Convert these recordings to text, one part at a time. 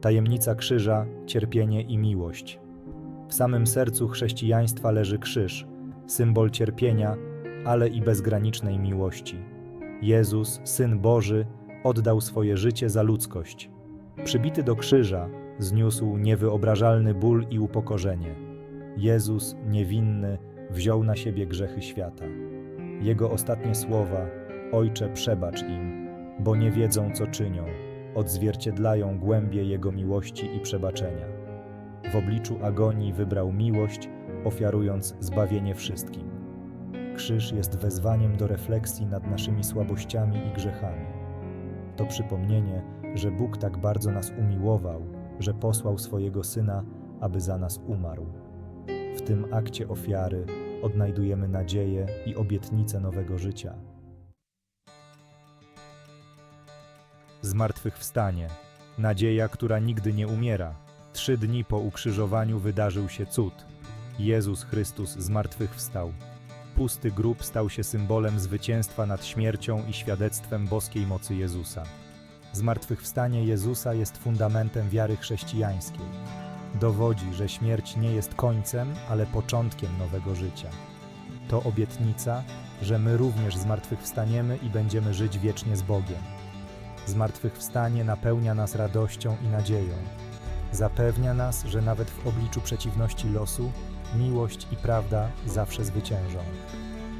Tajemnica krzyża, cierpienie i miłość. W samym sercu chrześcijaństwa leży krzyż, symbol cierpienia, ale i bezgranicznej miłości. Jezus, Syn Boży, oddał swoje życie za ludzkość. Przybity do krzyża, zniósł niewyobrażalny ból i upokorzenie. Jezus, niewinny, wziął na siebie grzechy świata. Jego ostatnie słowa: Ojcze, przebacz im, bo nie wiedzą, co czynią, odzwierciedlają głębie Jego miłości i przebaczenia. W obliczu agonii wybrał miłość, ofiarując zbawienie wszystkim. Krzyż jest wezwaniem do refleksji nad naszymi słabościami i grzechami. To przypomnienie, że Bóg tak bardzo nas umiłował, że posłał swojego Syna, aby za nas umarł. W tym akcie ofiary odnajdujemy nadzieję i obietnicę nowego życia. Zmartwychwstanie. Nadzieja, która nigdy nie umiera. Trzy dni po ukrzyżowaniu wydarzył się cud. Jezus Chrystus zmartwychwstał. Pusty grób stał się symbolem zwycięstwa nad śmiercią i świadectwem boskiej mocy Jezusa. Zmartwychwstanie Jezusa jest fundamentem wiary chrześcijańskiej. Dowodzi, że śmierć nie jest końcem, ale początkiem nowego życia. To obietnica, że my również zmartwychwstaniemy i będziemy żyć wiecznie z Bogiem. Zmartwychwstanie napełnia nas radością i nadzieją. Zapewnia nas, że nawet w obliczu przeciwności losu, miłość i prawda zawsze zwyciężą.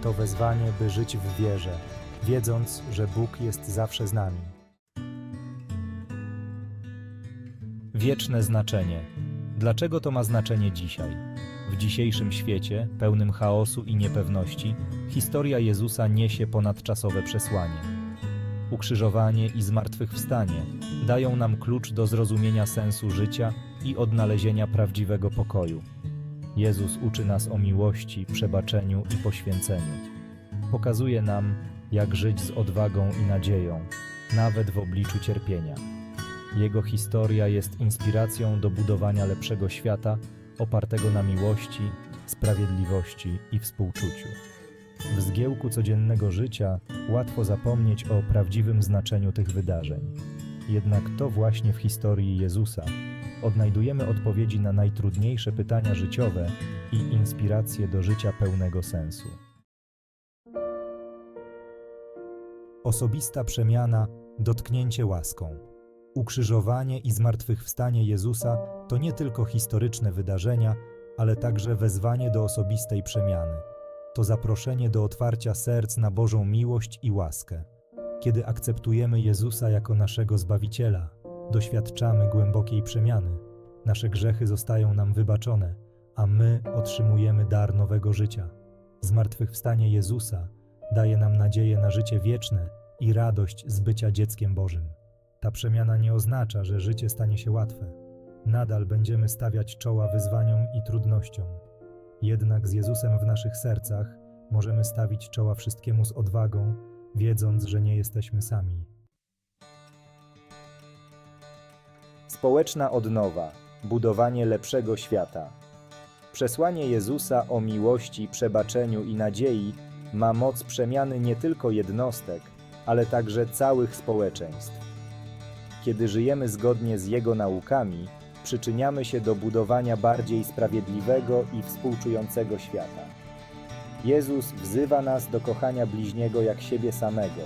To wezwanie, by żyć w wierze, wiedząc, że Bóg jest zawsze z nami. Wieczne znaczenie. Dlaczego to ma znaczenie dzisiaj? W dzisiejszym świecie, pełnym chaosu i niepewności, historia Jezusa niesie ponadczasowe przesłanie. Ukrzyżowanie i zmartwychwstanie dają nam klucz do zrozumienia sensu życia i odnalezienia prawdziwego pokoju. Jezus uczy nas o miłości, przebaczeniu i poświęceniu. Pokazuje nam, jak żyć z odwagą i nadzieją, nawet w obliczu cierpienia. Jego historia jest inspiracją do budowania lepszego świata opartego na miłości, sprawiedliwości i współczuciu. W zgiełku codziennego życia łatwo zapomnieć o prawdziwym znaczeniu tych wydarzeń. Jednak to właśnie w historii Jezusa odnajdujemy odpowiedzi na najtrudniejsze pytania życiowe i inspiracje do życia pełnego sensu. Osobista przemiana, dotknięcie łaską. Ukrzyżowanie i zmartwychwstanie Jezusa to nie tylko historyczne wydarzenia, ale także wezwanie do osobistej przemiany. To zaproszenie do otwarcia serc na Bożą miłość i łaskę. Kiedy akceptujemy Jezusa jako naszego Zbawiciela, doświadczamy głębokiej przemiany. Nasze grzechy zostają nam wybaczone, a my otrzymujemy dar nowego życia. Zmartwychwstanie Jezusa daje nam nadzieję na życie wieczne i radość z bycia dzieckiem Bożym. Ta przemiana nie oznacza, że życie stanie się łatwe. Nadal będziemy stawiać czoła wyzwaniom i trudnościom. Jednak z Jezusem w naszych sercach możemy stawić czoła wszystkiemu z odwagą, wiedząc, że nie jesteśmy sami. Społeczna odnowa budowanie lepszego świata. Przesłanie Jezusa o miłości, przebaczeniu i nadziei ma moc przemiany nie tylko jednostek, ale także całych społeczeństw. Kiedy żyjemy zgodnie z Jego naukami, przyczyniamy się do budowania bardziej sprawiedliwego i współczującego świata. Jezus wzywa nas do kochania bliźniego jak siebie samego,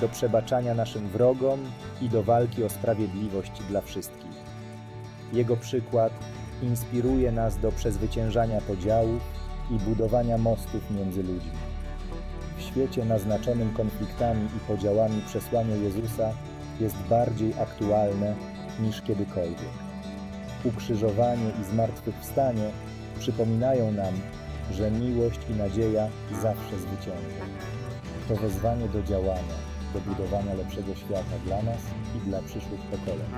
do przebaczania naszym wrogom i do walki o sprawiedliwość dla wszystkich. Jego przykład inspiruje nas do przezwyciężania podziałów i budowania mostów między ludźmi. W świecie naznaczonym konfliktami i podziałami przesłanie Jezusa jest bardziej aktualne niż kiedykolwiek. Ukrzyżowanie i zmartwychwstanie przypominają nam, że miłość i nadzieja zawsze zwyciężą. To wezwanie do działania, do budowania lepszego świata dla nas i dla przyszłych pokoleń.